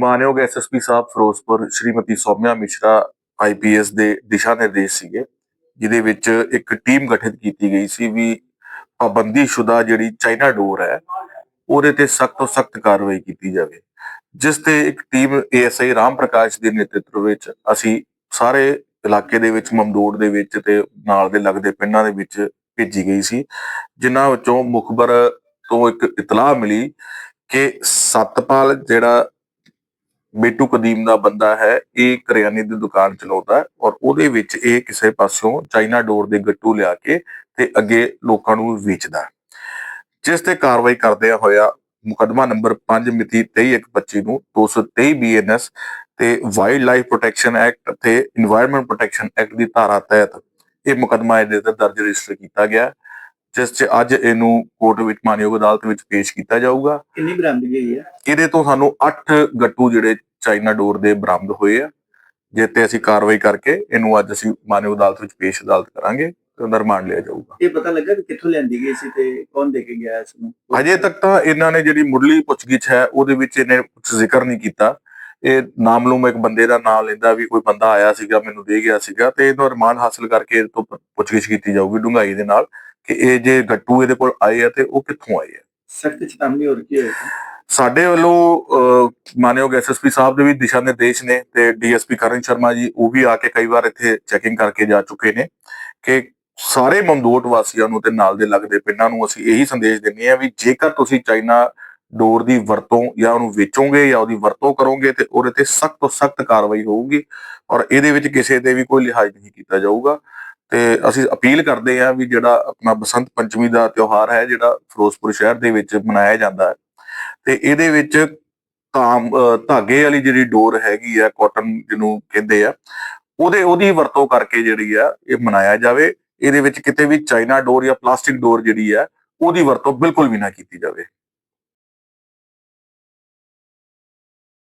ਮਾਨਯੋਗ ਐਸਐਸਪੀ ਸਾਹਿਬ ਫਿਰੋਜ਼ਪੁਰ ਸ਼੍ਰੀਮਤੀ ਸੌਮਿਆ ਮਿਸ਼ਰਾ ਆਈਪੀਐਸ ਦੇ ਦਿਸ਼ਾ ਨਿਰਦੇਸ਼ ਸੀਗੇ, ਜਿਹਦੇ ਵਿੱਚ ਇੱਕ ਟੀਮ ਗਠਿਤ ਕੀਤੀ ਗਈ ਸੀ ਵੀ ਪਾਬੰਦੀਸ਼ੁਦਾ ਜਿਹੜੀ ਚਾਈਨਾ ਡੋਰ ਹੈ, ਉਹਦੇ ਤੇ ਸਖਤ ਤੋਂ ਸਖਤ ਕਾਰਵਾਈ ਕੀਤੀ ਜਾਵੇ। ਜਿਸ ਤੇ ਇੱਕ ਟੀਮ ਏਐਸਆਈ ਰਾਮ ਪ੍ਰਕਾਸ਼ ਦੇ ਨੇਤਰਤਵ ਵਿੱਚ ਅਸੀਂ ਸਾਰੇ ਇਲਾਕੇ ਦੇ ਵਿੱਚ ਮਮਦੋੜ ਦੇ ਵਿੱਚ ਤੇ ਨਾਲ ਦੇ ਲੱਗਦੇ ਪਿੰਡਾਂ ਦੇ ਵਿੱਚ ਭੇਜੀ ਗਈ ਸੀ, ਜਿਨ੍ਹਾਂ ਵਿੱਚੋਂ ਮੁਖਬਰ ਤੋਂ ਇੱਕ ਇਤਲਾਹ ਮਿਲੀ ਕਿ ਸਤਪਾਲ ਜਿਹੜਾ ਬੇਟੂ ਕਦੀਮ ਦਾ ਬੰਦਾ ਹੈ, ਇਹ ਕਰਿਆਨੇ ਦੀ ਦੁਕਾਨ ਚਲਾਉਂਦਾ ਹੈ ਔਰ ਉਹਦੇ ਵਿੱਚ ਇਹ ਕਿਸੇ ਪਾਸਿਓਂ ਚਾਈਨਾ ਡੋਰ ਦੇ ਗੱਟੂ ਲਿਆ ਕੇ ਤੇ ਅੱਗੇ ਲੋਕਾਂ ਨੂੰ ਵੇਚਦਾ ਜਿਸ ਤੇ ਕਾਰਵਾਈ ਕਰਦਿਆਂ ਹੋਇਆ ਮੁਕਦਮਾ ਨੰਬਰ 5 ਮਿਤੀ 23/25 ਨੂੰ 223 ਬੀਐਨਐਸ ਤੇ ਵਾਈਲਡ ਲਾਈਫ ਪ੍ਰੋਟੈਕਸ਼ਨ ਐਕਟ ਤੇ এনवायरमेंट ਪ੍ਰੋਟੈਕਸ਼ਨ ਐਕਟ ਦੀ ਧਾਰਾ ਤਹਿਤ ਇਹ ਮੁਕਦਮਾ ਇਹਦੇ ਤੇ ਦਰਜ ਰਜਿਸਟਰ ਕੀਤਾ ਗਿਆ ਜਿਸ 'ਚ ਅੱਜ ਇਹਨੂੰ ਕੋਰਟ ਵਿੱਚ ਮਾਨਯੋਗ ਅਦਾਲਤ ਵਿੱਚ ਪੇਸ਼ ਕੀਤਾ ਜਾਊਗਾ। ਕਿੰਨੀ ਬਰਾਮਦਗੀ ਹੋਈ ਹੈ? ਇਹਦੇ ਤੋਂ ਸਾਨੂੰ 8 ਗੱਟੂ ਜਿਹੜੇ ਚਾਈਨਾ ਡੋਰ ਦੇ ਬਰਾਮਦ ਹੋਏ ਆ ਜਿਸ ਤੇ ਅਸੀਂ ਕਾਰਵਾਈ ਕਰਕੇ ਇਹਨੂੰ ਅੱਜ ਅਸੀਂ ਮਾਨਯੋਗ ਅਦਾਲਤ ਵਿੱਚ ਪੇਸ਼ ਅਦਾਲਤ ਕਰਾਂਗੇ ਤੇ ਉਹਦਾ ਰਿਮਾਂਡ ਲਿਆ ਜਾਊਗਾ। ਇਹ ਪਤਾ ਲੱਗਾ ਕਿ ਕਿੱਥੋਂ ਲਿਆਂਦੀ ਗਈ ਸੀ ਤੇ ਕੌਣ ਦੇ ਕੇ ਗਿਆ ਇਸ ਨੂੰ? ਅਜੇ ਤੱਕ ਤਾਂ ਇਹਨਾਂ ਨੇ ਜਿਹੜੀ ਮੁੱਢਲੀ ਪੁੱਛਗਿੱਛ ਹੈ ਉਹਦੇ ਵਿੱਚ ਇਹਨੇ ਕੁਝ ਜ਼ਿਕਰ ਨਹੀਂ ਕੀਤਾ। ਇਹ ਨਾਮਲੂਮ ਇੱਕ ਬੰਦੇ ਦਾ ਨਾਮ ਲੈਂਦਾ ਵੀ ਕੋਈ ਬੰਦਾ ਆਇਆ ਸੀਗਾ ਮੈਨੂੰ ਦੇ ਗਿਆ ਸੀਗਾ ਤੇ ਇਹਦਾ ਰਿਮਾਂਡ ਹਾਸਲ ਕਰਕੇ ਇਹ ਤੋਂ ਪੁੱਛਗਿੱਛ ਕੀਤੀ ਜਾਊਗੀ ਡੂੰਘਾਈ ਦੇ ਨਾਲ। ਕਿ ਇਹ ਜੇ ਗੱਟੂ ਇਹਦੇ ਕੋਲ ਆਏ ਆ ਤੇ ਉਹ ਕਿੱਥੋਂ ਆਏ ਆ? ਸਖਤ ਚੇਤਾਵਨੀ ਹੋਰ ਕੀ ਹੋਏਗੀ? ਸਾਡੇ ਵੱਲੋਂ ਮਾਨਯੋਗ ਐਸਐਸਪੀ ਸਾਹਿਬ ਦੇ ਵੀ ਦਿਸ਼ਾ ਨਿਰਦੇਸ਼ ਨੇ ਤੇ ਡੀਐਸਪੀ ਕਰਨ ਸ਼ਰਮਾ ਜੀ ਉਹ ਵੀ ਆ ਕੇ ਕਈ ਵਾਰ ਇੱਥੇ ਚੈਕਿੰਗ ਕਰਕੇ ਜਾ ਚੁੱਕੇ ਨੇ ਕਿ ਸਾਰੇ ਮਮਦੋਟ ਵਾਸੀਆਂ ਨੂੰ ਤੇ ਨਾਲ ਦੇ ਲੱਗਦੇ ਪਿੰਡਾਂ ਨੂੰ ਅਸੀਂ ਇਹੀ ਸੰਦੇਸ਼ ਦਿੰਦੇ ਆ ਵੀ ਜੇਕਰ ਤੁਸੀਂ ਚਾਈਨਾ ਡੋਰ ਦੀ ਵਰਤੋਂ ਜਾਂ ਉਹਨੂੰ ਵੇਚੋਗੇ ਜਾਂ ਉਹਦੀ ਵਰਤੋਂ ਕਰੋਗੇ ਤੇ ਉਹਦੇ ਤੇ ਸਖਤ ਤੋਂ ਸਖਤ ਕਾਰਵਾਈ ਹੋਊਗੀ ਔਰ ਇਹਦੇ ਵਿੱਚ ਕਿਸੇ ਤੇ ਵੀ ਕੋਈ ਲਿਹਾਜ਼ ਨਹੀਂ ਕੀਤਾ ਜਾਊਗਾ। ਤੇ ਅਸੀਂ ਅਪੀਲ ਕਰਦੇ ਆ ਵੀ ਜਿਹੜਾ ਆਪਣਾ ਬਸੰਤ ਪੰਚਮੀ ਦਾ ਤਿਉਹਾਰ ਹੈ, ਜਿਹੜਾ ਫਿਰੋਜ਼ਪੁਰ ਸ਼ਹਿਰ ਦੇ ਵਿੱਚ ਮਨਾਇਆ ਜਾਂਦਾ ਹੈ, ਤੇ ਇਹਦੇ ਵਿੱਚ ਧਾਮ ਧਾਗੇ ਵਾਲੀ ਜਿਹੜੀ ਡੋਰ ਹੈਗੀ ਆ ਕਾਟਨ ਜਿਹਨੂੰ ਕਹਿੰਦੇ ਆ, ਉਹਦੇ, ਉਹਦੀ ਵਰਤੋਂ ਕਰਕੇ ਜਿਹੜੀ ਆ, ਇਹ ਮਨਾਇਆ ਜਾਵੇ। ਇਹਦੇ ਵਿੱਚ ਕਿਤੇ ਵੀ ਚਾਈਨਾ ਡੋਰ ਜਾਂ ਪਲਾਸਟਿਕ ਡੋਰ ਜਿਹੜੀ ਆ, ਉਹਦੀ ਵਰਤੋਂ ਬਿਲਕੁਲ ਵੀ ਨਾ ਕੀਤੀ ਜਾਵੇ।